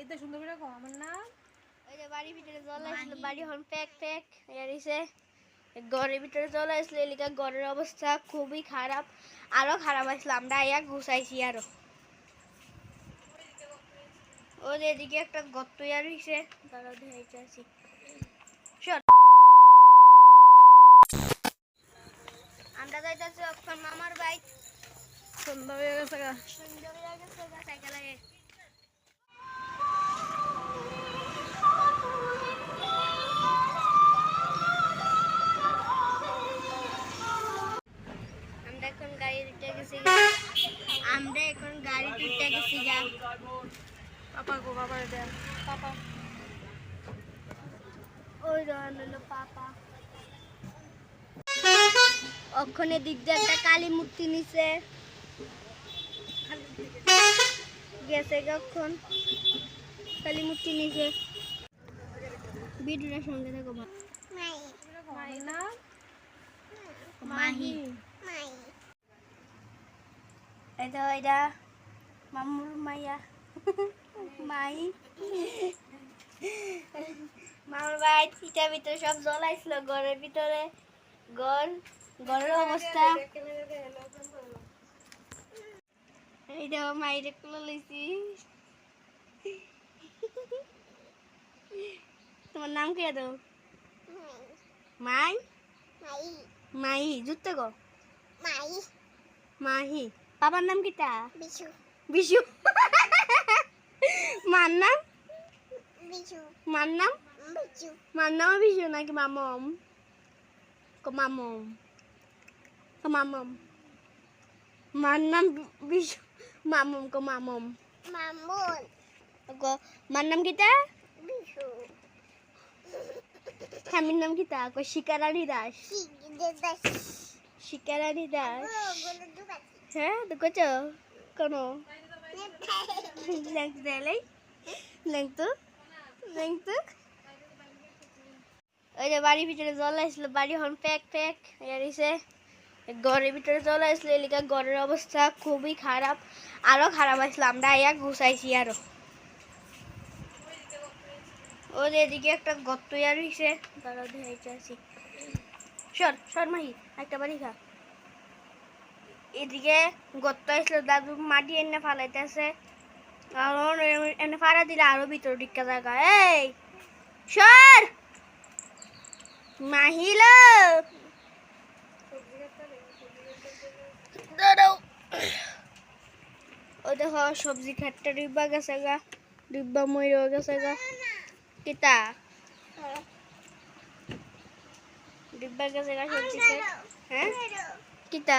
এটা সুন্দর করে কম আমার নাম? ওই যে বাড়ির ভিতরে জল আসলো বাড়ি হন প্যাক প্যাক এরিছে ঘরের ভিতরে জল আসলো এলিকা ঘরের অবস্থা খুবই খারাপ আরও খারাপ আসলো আমরা আয়া গুছাইছি আরও। ও যে এদিকে একটা গর্ত আর হইছে দাঁড়া দেখাইতে আছি আমরা যাইতেছি মামার বাইক সুন্দর হয়ে গেছে সুন্দর পাপা গো বাবা দেখ পাপা। ওই রহন হলো পাপা। ওখানে দিক দিয়ে একটা কালী মূর্তি নিছে। গেছে কখন কালী মূর্তি নিছে। ভিডিওটার সঙ্গে থাকো ভাই মাই না? মাহি। এটা এটা মামুর মাইয়া মাই মামার ভাই চিটার ভিতরে সব জল আইছিল ঘরের ভিতরে। ঘর ঘরের অবস্থা। এইটা মাইরে কুলো লইছি। তোমার নাম কে দাও মাই? মাই। জুতো গো। মাহি। বাবার নাম কিটা বিশু। মার নাম? মার নাম? মার নাম বিশু নাকি মামম? কো মামম। কো মামম। মার নাম বিশু। মামম কো মামম। গো মার নাম কিটা স্বামীর নাম কিটা কো শিকারানী দাস। শিকারানী দাস। হ্যাঁ দেখছ? কোনো? লেংথ লেংথ ওই যে বাড়ির ভিতরে জল আসলো, বাড়ি হন প্যাক প্যাক এরিছে ঘরের ভিতরে জল আসলো এলিকা ঘরের অবস্থা খুবই খারাপ, আরও খারাপ আসলো, আমরা আয়া গুছাইছি আরও। ও যে এদিকে একটা গর্ত আর দাঁড়া দেখাইতে আছি সর সর মাহি, একটা বাড়ি খা। এদিকে গর্ত আসলো দাদু মাটি এনে ফালাইতেছে। এনে ফাড়া দিলে আরও ভিতর দিকটা জায়গা এই সর মাহিলা! ও দেখো সবজি খাটটা ডিব্বা গেছে গা। ডিব্বা ময়ূর গেছে গা। কিতা? ডিব্বা গেছে গা সবজি খাট হ্যাঁ কিতা?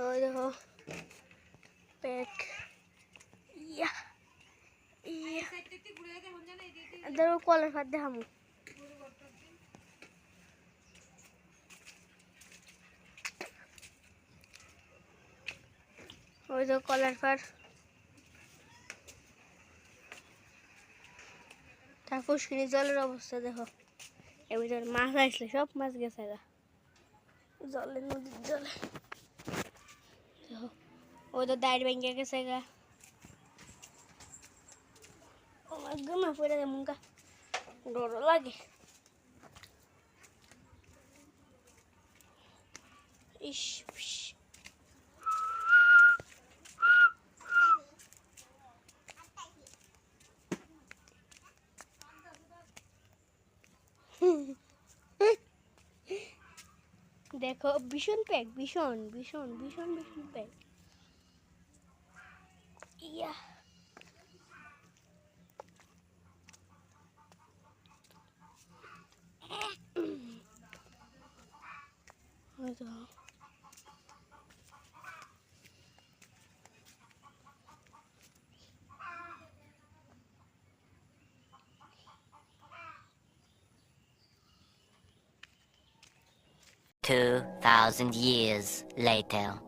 ওই দেখো প্যাক ইয়া ইয়া ধরো কলের ভাত দেখামু ওই তো কলার ফার তার ফুসকিনি জলের অবস্থা দেখো এর মাছ আসলে সব মাছ গেছে গা জলে নদীর জলে দাঁড় ভেঙে গেছে গা ও মা গমা পড়ে যাব গা ডর লাগে ইস ফিস। দেখো ভীষণ প্যাক ভীষণ ভীষণ ভীষণ ভীষণ pack Yeah. Where's Two thousand years later.